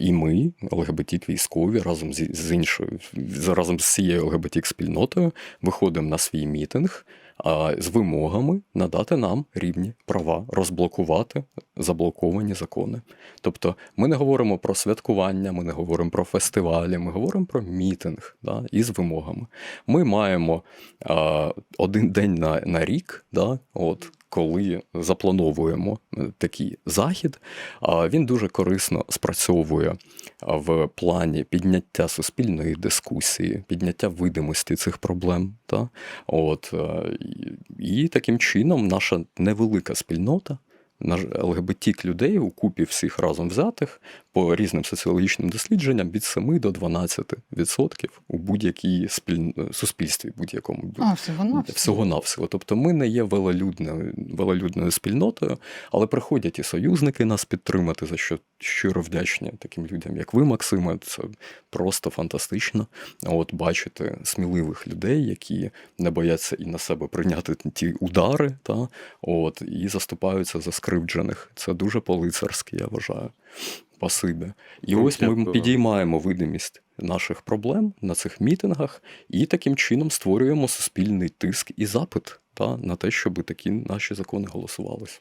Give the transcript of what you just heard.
І ми, ЛГБТік військові, разом зі- з іншою, з- разом з цією ЛГБТік спільнотою виходимо на свій мітинг а, з вимогами надати нам рівні права, розблокувати заблоковані закони. Тобто ми не говоримо про святкування, ми не говоримо про фестивалі, ми говоримо про мітинг да, із вимогами. Ми маємо а, один день на, на рік, да, от, коли заплановуємо е, такий захід, він дуже корисно спрацьовує в плані підняття суспільної дискусії, підняття видимості цих проблем. Та? От, е, і, таким чином наша невелика спільнота. ЛГБТік людей у купі всіх разом взятих по різним соціологічним дослідженням від 7 до 12% у будь-якій спіль... суспільстві, будь-якому А, всього навсього. Тобто ми не є велолюдною, велолюдною спільнотою, але приходять і союзники нас підтримати, за що щиро вдячні таким людям, як ви, Максиме. Це просто фантастично. От бачити сміливих людей, які не бояться і на себе прийняти ті удари, та от і заступаються за скривджених. Це дуже по-лицарськи, я вважаю. Спасибі. І Ну, ось ми дякую підіймаємо видимість наших проблем на цих мітингах і таким чином створюємо суспільний тиск і запит та, на те, щоб такі наші закони голосувалися.